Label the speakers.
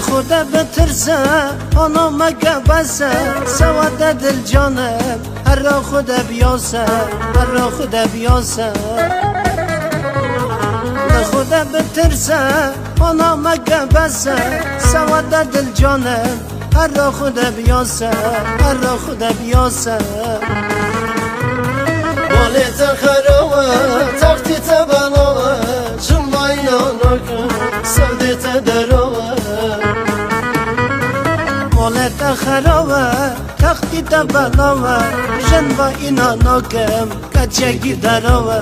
Speaker 1: لخوده بترسه آنا مگه بسه؟ سواده دل جانم هر را خود بیاسه هر را خود بیاسه. لخوده بترسه آنا مگه بسه؟ سواده دل جانم هر را خود بیاسه هر را خود بیاسه.
Speaker 2: بالت خروه تختی تبلاوه جمعینا نکن سودت دروه
Speaker 1: مالت خرابه تختی تا بلاوه جن با اینا ناکم کچگی دراوه